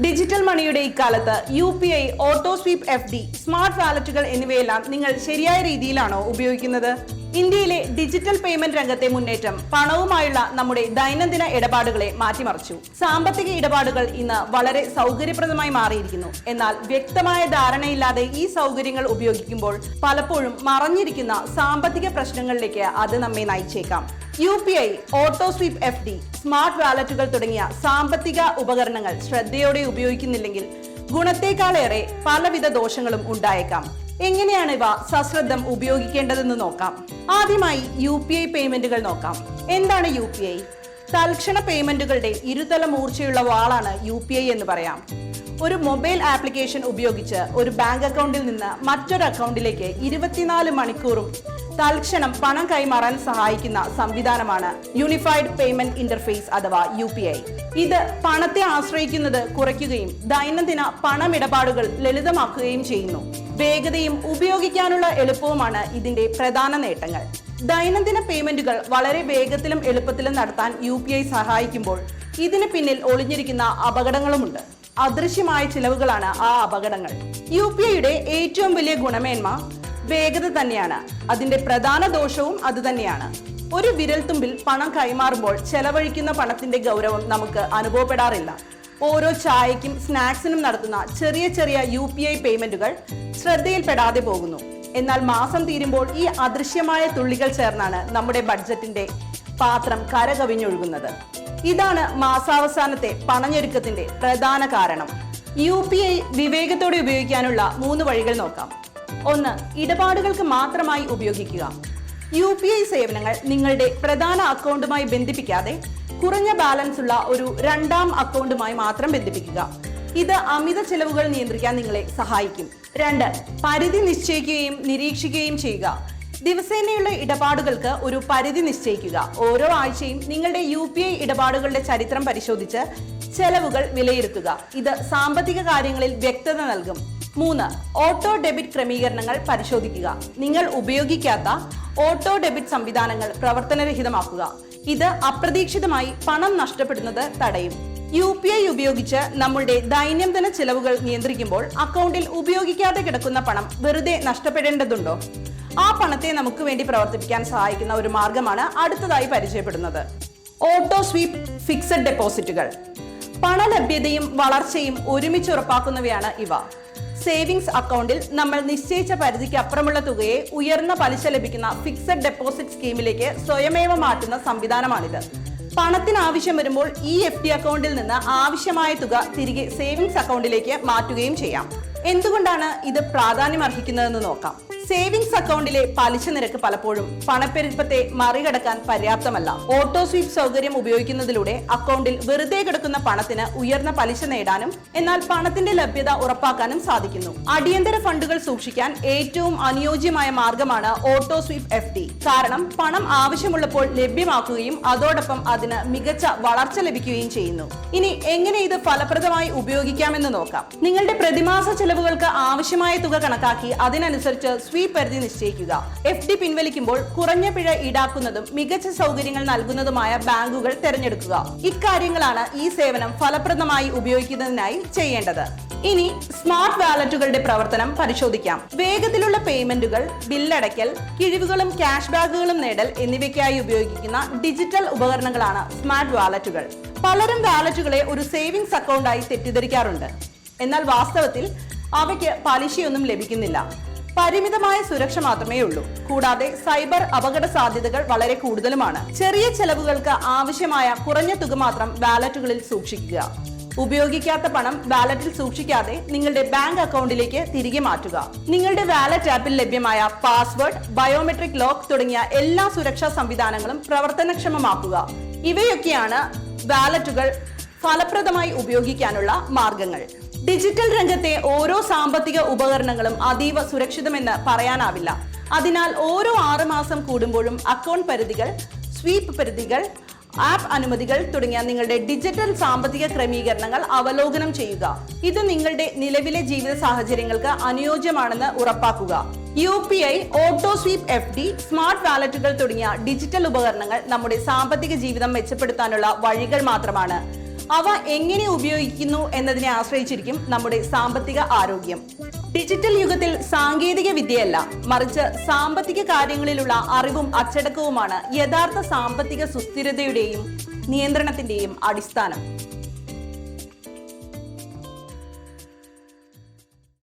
Digital മണിയുടെ ഇക്കാലത്ത് U P I auto sweep F D smart വാലറ്റുകൾ എന്നിവയെല്ലാം നിങ്ങൾ ശരിയായ രീതിയിലാണോ ഉപയോഗിക്കുന്നത്? ഇന്ത്യയിലെ ഡിജിറ്റൽ പേയ്മെന്റ് രംഗത്തെ മുന്നേറ്റം പണവുമായുള്ള നമ്മുടെ ദൈനംദിന ഇടപാടുകളെ മാറ്റിമറിച്ചു. സാമ്പത്തിക ഇടപാടുകൾ ഇന്ന് വളരെ സൗകര്യപ്രദമായി മാറിയിരിക്കുന്നു. എന്നാൽ വ്യക്തമായ ധാരണയില്ലാതെ ഈ സൗകര്യങ്ങൾ ഉപയോഗിക്കുമ്പോൾ പലപ്പോഴും മറഞ്ഞിരിക്കുന്ന സാമ്പത്തിക പ്രശ്നങ്ങളിലേക്ക് അത് നമ്മെ നയിച്ചേക്കാം. U P I auto sweep F D smart വാലറ്റുകൾ തുടങ്ങിയ സാമ്പത്തിക ഉപകരണങ്ങൾ ശ്രദ്ധയോടെ ഉപയോഗിക്കുന്നില്ലെങ്കിൽ ഗുണത്തേക്കാളേറെ പലവിധ ദോഷങ്ങളും ഉണ്ടായേക്കാം. എങ്ങനെയാണ് ഇവ സശ്രദ്ധം ഉപയോഗിക്കേണ്ടതെന്ന് നോക്കാം. ആദ്യമായി യു പി ഐ പേയ്മെന്റുകൾ നോക്കാം. എന്താണ് യു പി ഐ? തൽക്ഷണ പേയ്മെന്റുകളുടെ ഇരുതല മൂർച്ചയുള്ള വാളാണ് യു പി ഐ എന്ന് പറയാം. ഒരു മൊബൈൽ ആപ്ലിക്കേഷൻ ഉപയോഗിച്ച് ഒരു ബാങ്ക് അക്കൗണ്ടിൽ നിന്ന് മറ്റൊരു അക്കൗണ്ടിലേക്ക് ഇരുപത്തിനാല് മണിക്കൂറും തൽക്ഷണം പണം കൈമാറാൻ സഹായിക്കുന്ന സംവിധാനമാണ് യൂണിഫൈഡ് പേയ്മെന്റ് ഇന്റർഫേസ് അഥവാ യു ഇത് പണത്തെ ആശ്രയിക്കുന്നത് കുറയ്ക്കുകയും ദൈനംദിന പണമിടപാടുകൾ ലളിതമാക്കുകയും ചെയ്യുന്നു. വേഗതയും ഉപയോഗിക്കാനുള്ള എളുപ്പവുമാണ് ഇതിന്റെ പ്രധാന നേട്ടങ്ങൾ. ദൈനംദിന പേയ്മെന്റുകൾ വളരെ വേഗത്തിലും എളുപ്പത്തിലും നടത്താൻ യു പി ഐ സഹായിക്കുമ്പോൾ ഇതിന് പിന്നിൽ ഒളിഞ്ഞിരിക്കുന്ന അപകടങ്ങളുമുണ്ട്. അദൃശ്യമായ ചിലവുകളാണ് ആ അപകടങ്ങൾ. യു പി ഐയുടെ ഏറ്റവും വലിയ ഗുണമേന്മ വേഗത തന്നെയാണ്. അതിന്റെ പ്രധാന ദോഷവും അത് തന്നെയാണ്. ഒരു വിരൽത്തുമ്പിൽ പണം കൈമാറുമ്പോൾ ചെലവഴിക്കുന്ന പണത്തിന്റെ ഗൗരവം നമുക്ക് അനുഭവപ്പെടാറില്ല. ഓരോ ചായക്കും സ്നാക്സിനും നടത്തുന്ന ചെറിയ ചെറിയ യു പി ഐ പേയ്മെന്റുകൾ ശ്രദ്ധയിൽപ്പെടാതെ പോകുന്നു. എന്നാൽ മാസം തീരുമ്പോൾ ഈ അദൃശ്യമായ തുള്ളികൾ ചേർന്നാണ് നമ്മുടെ ബഡ്ജറ്റിന്റെ പാത്രം കരകവിഞ്ഞൊഴുകുന്നത്. ഇതാണ് മാസാവസാനത്തെ പണഞ്ഞൊരുക്കത്തിന്റെ പ്രധാന കാരണം. യു പി ഐ വിവേകത്തോടെ ഉപയോഗിക്കാനുള്ള മൂന്ന് വഴികൾ നോക്കാം. ഒന്ന് ഇടപാടുകൾക്ക് മാത്രമായി ഉപയോഗിക്കുക. യു പി ഐ സേവനങ്ങൾ നിങ്ങളുടെ പ്രധാന അക്കൗണ്ടുമായി ബന്ധിപ്പിക്കാതെ കുറഞ്ഞ ബാലൻസ് ഉള്ള ഒരു രണ്ടാം അക്കൗണ്ടുമായി മാത്രം ബന്ധിപ്പിക്കുക. ഇത് അമിത ചെലവുകൾ നിയന്ത്രിക്കാൻ നിങ്ങളെ സഹായിക്കും. രണ്ട് പരിധി നിശ്ചയിക്കുകയും നിരീക്ഷിക്കുകയും ചെയ്യുക. ദിവസേനയുള്ള ഇടപാടുകൾക്ക് ഒരു പരിധി നിശ്ചയിക്കുക. ഓരോ ആഴ്ചയും നിങ്ങളുടെ യു പി ഐ ഇടപാടുകളുടെ ചരിത്രം പരിശോധിച്ച് ചെലവുകൾ വിലയിരുത്തുക. ഇത് സാമ്പത്തിക കാര്യങ്ങളിൽ വ്യക്തത നൽകും. മൂന്ന് ഓട്ടോ ഡെബിറ്റ് ക്രമീകരണങ്ങൾ പരിശോധിക്കുക. നിങ്ങൾ ഉപയോഗിക്കാത്ത ഓട്ടോ ഡെബിറ്റ് സംവിധാനങ്ങൾ പ്രവർത്തനരഹിതമാക്കുക. ഇത് അപ്രതീക്ഷിതമായി പണം നഷ്ടപ്പെടുന്നത് തടയും. യു പി ഐ ഉപയോഗിച്ച് നമ്മളുടെ ദൈനംദിന ചിലവുകൾ നിയന്ത്രിക്കുമ്പോൾ അക്കൗണ്ടിൽ ഉപയോഗിക്കാതെ കിടക്കുന്ന പണം വെറുതെ നഷ്ടപ്പെടേണ്ടതുണ്ടോ? ആ പണത്തെ നമുക്ക് വേണ്ടി പ്രവർത്തിപ്പിക്കാൻ സഹായിക്കുന്ന ഒരു മാർഗമാണ് അടുത്തതായി പരിചയപ്പെടുന്നത്. ഓട്ടോ സ്വീപ്പ് ഫിക്സഡ് ഡെപ്പോസിറ്റുകൾ. പണലഭ്യതയും വളർച്ചയും ഒരുമിച്ച് ഉറപ്പാക്കുന്നവയാണ് ഇവ. സേവിങ്സ് അക്കൗണ്ടിൽ നമ്മൾ നിശ്ചയിച്ച പരിധിക്ക് അപ്പുറമുള്ള തുകയെ ഉയർന്ന പലിശ ലഭിക്കുന്ന ഫിക്സഡ് ഡെപ്പോസിറ്റ് സ്കീമിലേക്ക് സ്വയമേവ മാറ്റുന്ന സംവിധാനമാണിത്. പണത്തിന് ആവശ്യം വരുമ്പോൾ ഈ എഫ് ഡി അക്കൗണ്ടിൽ നിന്ന് ആവശ്യമായ തുക തിരികെ സേവിങ്സ് അക്കൗണ്ടിലേക്ക് മാറ്റുകയും ചെയ്യാം. എന്തുകൊണ്ടാണ് ഇത് പ്രാധാന്യം അർഹിക്കുന്നതെന്ന് നോക്കാം. സേവിങ്സ് അക്കൗണ്ടിലെ പലിശ നിരക്ക് പലപ്പോഴും പണപ്പെരുപ്പത്തെ മറികടക്കാൻ പര്യാപ്തമല്ല. ഓട്ടോ സ്വീപ്പ് സൗകര്യം ഉപയോഗിക്കുന്നതിലൂടെ അക്കൗണ്ടിൽ വെറുതെ കിടക്കുന്ന പണത്തിന് ഉയർന്ന പലിശ നേടാനും എന്നാൽ പണത്തിന്റെ ലഭ്യത ഉറപ്പാക്കാനും സാധിക്കുന്നു. അടിയന്തര ഫണ്ടുകൾ സൂക്ഷിക്കാൻ ഏറ്റവും അനുയോജ്യമായ മാർഗമാണ് ഓട്ടോ സ്വീപ്പ് എഫ് ഡി. കാരണം പണം ആവശ്യമുള്ളപ്പോൾ ലഭ്യമാക്കുകയും അതോടൊപ്പം അതിന് മികച്ച വളർച്ച ലഭിക്കുകയും ചെയ്യുന്നു. ഇനി എങ്ങനെ ഇത് ഫലപ്രദമായി ഉപയോഗിക്കാമെന്ന് നോക്കാം. നിങ്ങളുടെ പ്രതിമാസ ചെലവുകൾക്ക് ആവശ്യമായ തുക കണക്കാക്കി അതിനനുസരിച്ച് സ്വീപ്പ് പരിധി നിശ്ചയിക്കുക. എഫ് ഡി പിൻവലിക്കുമ്പോൾ കുറഞ്ഞ പിഴ ഈടാക്കുന്നതും മികച്ച സൗകര്യങ്ങൾ നൽകുന്നതുമായ ബാങ്കുകൾ തിരഞ്ഞെടുക്കുക. ഇക്കാര്യങ്ങളാണ് ഈ സേവനം ഫലപ്രദമായി ഉപയോഗിക്കുന്നതിനായി ചെയ്യേണ്ടത്. ഇനി സ്മാർട്ട് വാലറ്റുകളുടെ പ്രവർത്തനം പരിശോധിക്കാം. വേഗത്തിലുള്ള പേയ്മെന്റുകൾ ബില്ലടയ്ക്കൽ കിഴിവുകളും ക്യാഷ് ബാഗുകളും നേടൽ എന്നിവയ്ക്കായി ഉപയോഗിക്കുന്ന ഡിജിറ്റൽ ഉപകരണങ്ങളാണ് സ്മാർട്ട് വാലറ്റുകൾ. പലരും വാലറ്റുകളെ ഒരു സേവിങ്സ് അക്കൗണ്ടായി തെറ്റിദ്ധരിക്കാറുണ്ട്. എന്നാൽ വാസ്തവത്തിൽ അവയ്ക്ക് പലിശയൊന്നും ലഭിക്കുന്നില്ല. പരിമിതമായ സുരക്ഷ മാത്രമേ ഉള്ളൂ കൂടാതെ സൈബർ അപകട സാധ്യതകൾ വളരെ കൂടുതലുമാണ്. ചെറിയ ചെലവുകൾക്ക് ആവശ്യമായ കുറഞ്ഞ തുക മാത്രം വാലറ്റുകളിൽ സൂക്ഷിക്കുക. ഉപയോഗിക്കാത്ത പണം വാലറ്റിൽ സൂക്ഷിക്കാതെ നിങ്ങളുടെ ബാങ്ക് അക്കൗണ്ടിലേക്ക് തിരികെ മാറ്റുക. നിങ്ങളുടെ വാലറ്റ് ആപ്പിൽ ലഭ്യമായ പാസ്വേഡ് ബയോമെട്രിക് ലോക്ക് തുടങ്ങിയ എല്ലാ സുരക്ഷാ സംവിധാനങ്ങളും പ്രവർത്തനക്ഷമമാക്കുക. ഇവയൊക്കെയാണ് വാലറ്റുകൾ ഫലപ്രദമായി ഉപയോഗിക്കാനുള്ള മാർഗങ്ങൾ. ഡിജിറ്റൽ രംഗത്തെ ഓരോ സാമ്പത്തിക ഉപകരണങ്ങളും അതീവ സുരക്ഷിതമെന്ന് പറയാനാവില്ല. അതിനാൽ ഓരോ ആറ് മാസം കൂടുമ്പോഴും അക്കൗണ്ട് പരിധികൾ സ്വീപ്പ് പരിധികൾ ആപ്പ് അനുമതികൾ തുടങ്ങിയ നിങ്ങളുടെ ഡിജിറ്റൽ സാമ്പത്തിക ക്രമീകരണങ്ങൾ അവലോകനം ചെയ്യുക. ഇത് നിങ്ങളുടെ നിലവിലെ ജീവിത സാഹചര്യങ്ങൾക്ക് അനുയോജ്യമാണെന്ന് ഉറപ്പാക്കുക. U P I auto sweep F D smart വാലറ്റുകൾ തുടങ്ങിയ ഡിജിറ്റൽ ഉപകരണങ്ങൾ നമ്മുടെ സാമ്പത്തിക ജീവിതം മെച്ചപ്പെടുത്താനുള്ള വഴികൾ മാത്രമാണ്. അവ എങ്ങനെ ഉപയോഗിക്കുന്നു എന്നതിനെ ആശ്രയിച്ചിരിക്കും നമ്മുടെ സാമ്പത്തിക ആരോഗ്യം. ഡിജിറ്റൽ യുഗത്തിൽ സാങ്കേതിക വിദ്യയല്ല മറിച്ച് സാമ്പത്തിക കാര്യങ്ങളിലുള്ള അറിവും അച്ചടക്കവുമാണ് യഥാർത്ഥ സാമ്പത്തിക സുസ്ഥിരതയുടെയും നിയന്ത്രണത്തിന്റെയും അടിസ്ഥാനം.